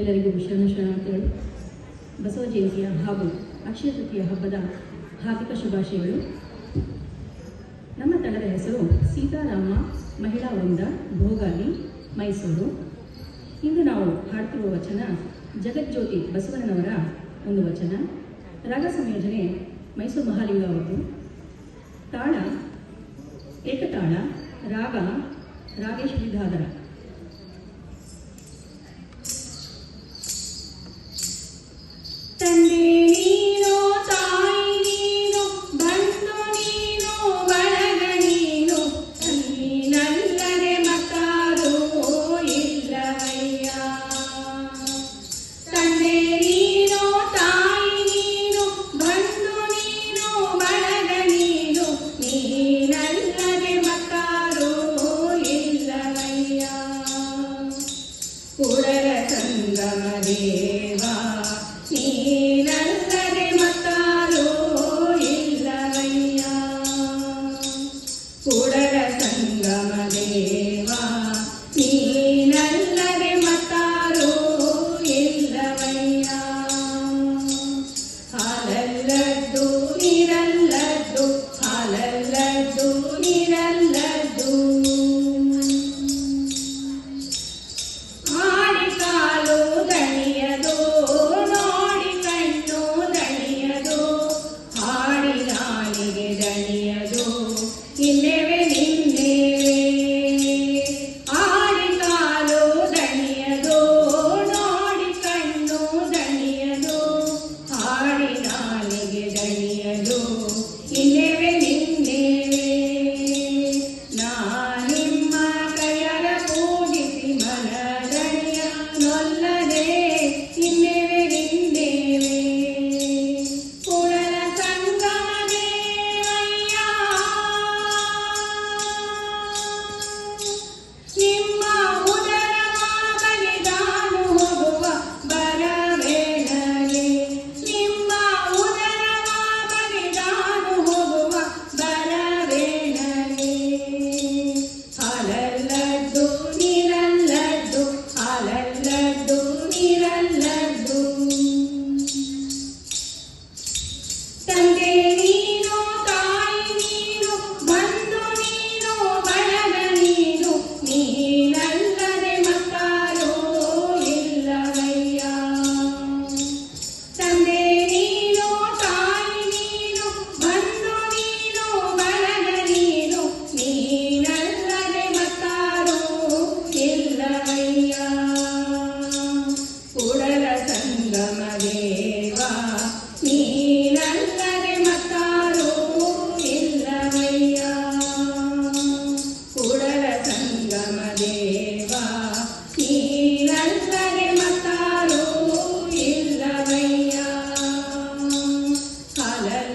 ಎಲ್ಲರಿಗೂ ಶರಣ ಶರಣಾರ್ಥಿಗಳು ಬಸವ ಜಯಂತಿಯ ಹಾಗೂ ಅಕ್ಷಯ ತೃತೀಯ ಹಬ್ಬದ ಹಾರ್ದಿಕ ಶುಭಾಶಯಗಳು. ನಮ್ಮ ತಂಡದ ಹೆಸರು ಸೀತಾರಾಮ ಮಹಿಳಾ ವೃಂದ ಭೋಗಾಲಿ ಮೈಸೂರು. ಇಂದು ನಾವು ಹಾಡ್ತಿರುವ ವಚನ ಜಗಜ್ಯೋತಿ ಬಸವಣ್ಣನವರ ಒಂದು ವಚನ. ರಾಗ ಸಂಯೋಜನೆ ಮೈಸೂರು ಮಹಾಲಿಂಗ ಅವರದು. ತಾಳ ಏಕತಾಳ, ರಾಗ ರಾಗೇಶ್ ವಿಧಾಧರ ಚಂಡೀ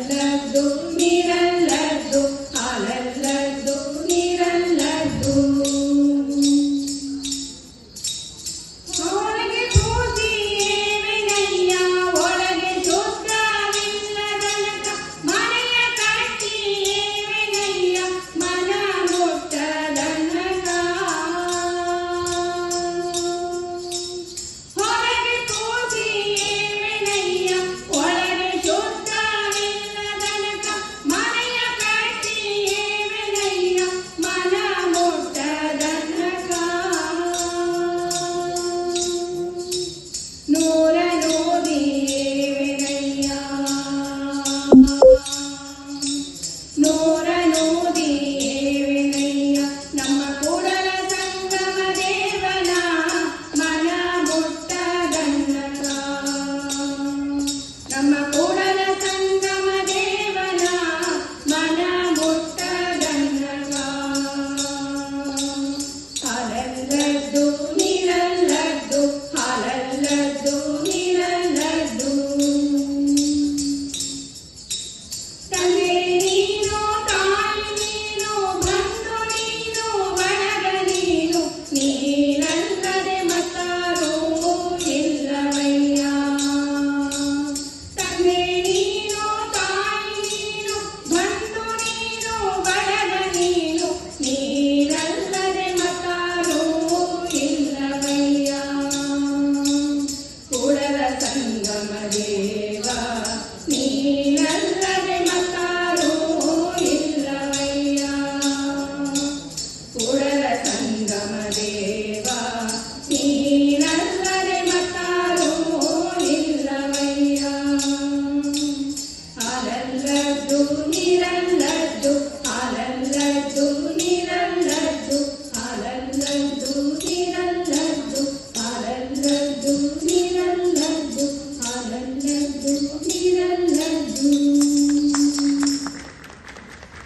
Gracias.